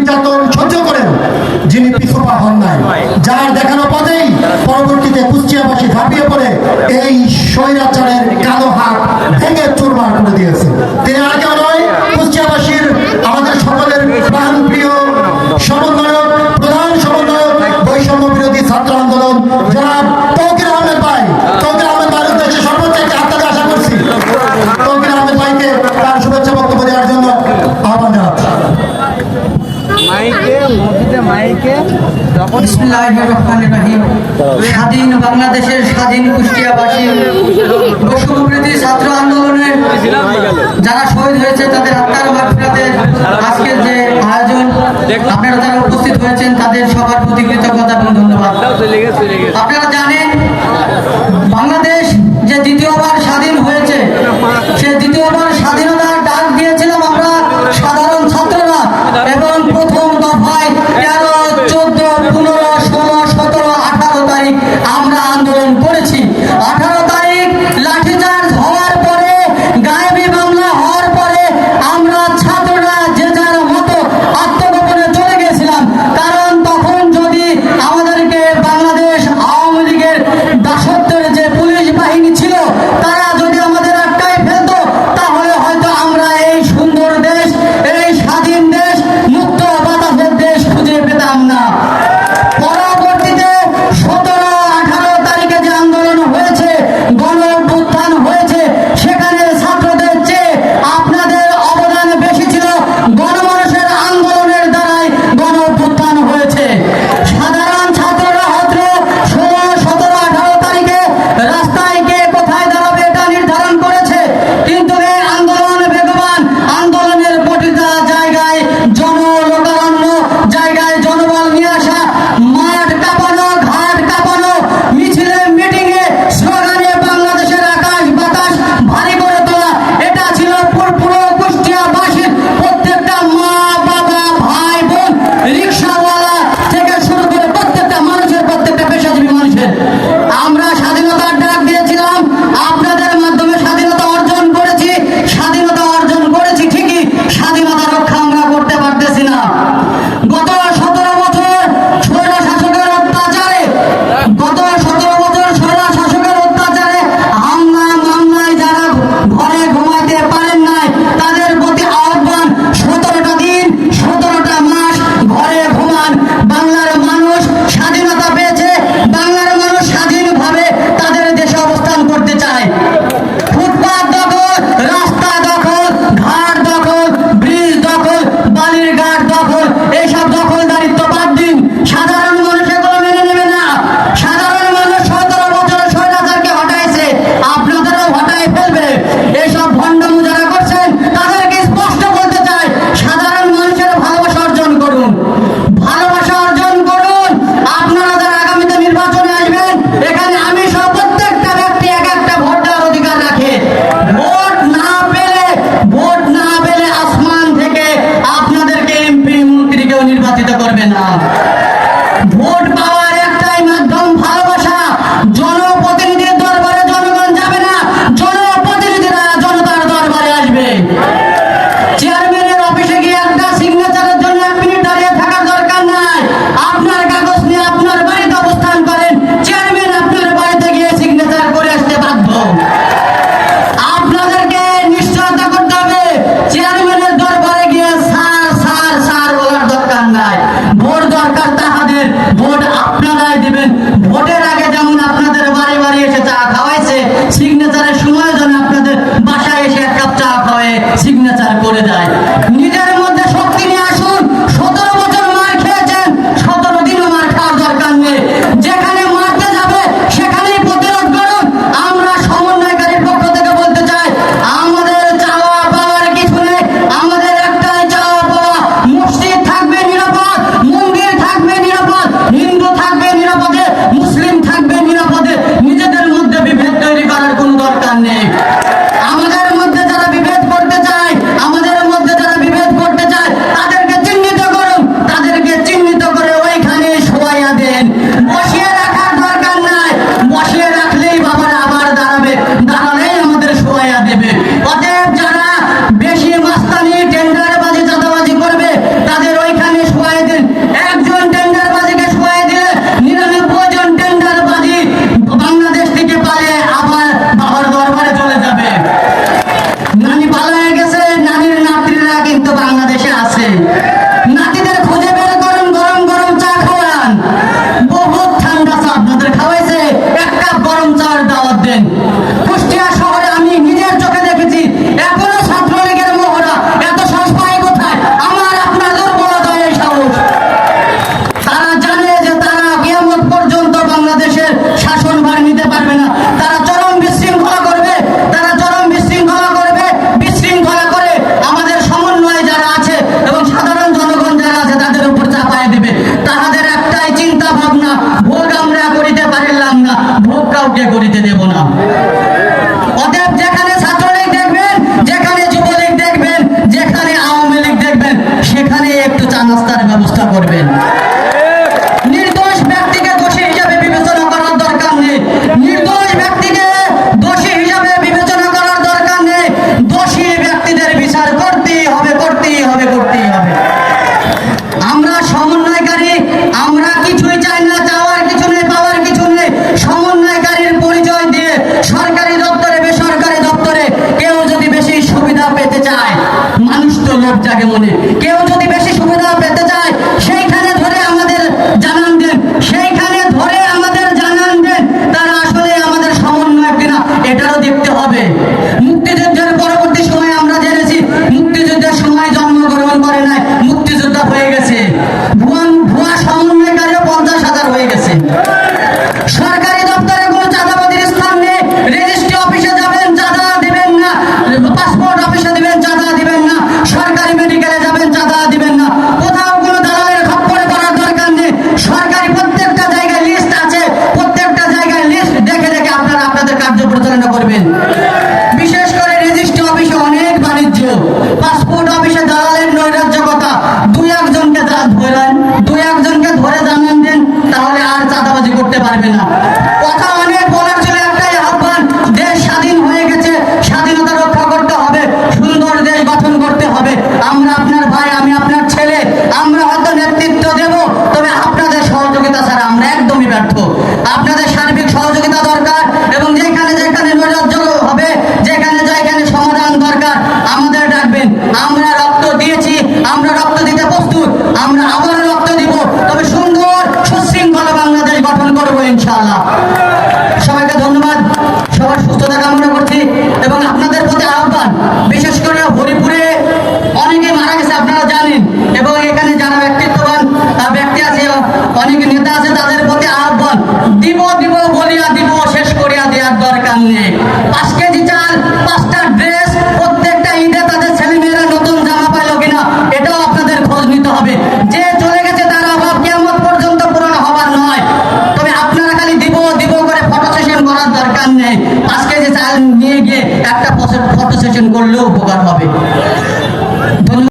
নির্যাতন সহ্য করেন, যিনি পিছুপা হন নাই। যার দেখানো পথেই পরবর্তীতে কুষ্টিয়াবাসী ঝাঁপিয়ে পড়ে, এই স্বৈরাচারের কালো হাত ভেঙে চুরমার করে দিয়েছে। তিনি আগে তারিখে তখন স্বাধীন বাংলাদেশের স্বাধীন কুষ্টিয়াবাসী ছাত্র আন্দোলনে যারা শহীদ হয়েছে, তাদের আত্মার মাঠে আজকের যে আয়োজন, আপনারা যারা উপস্থিত হয়েছেন, তাদের সবার প্রতি কৃতজ্ঞতা এবং ধন্যবাদ। আপনারা জানেন করিতে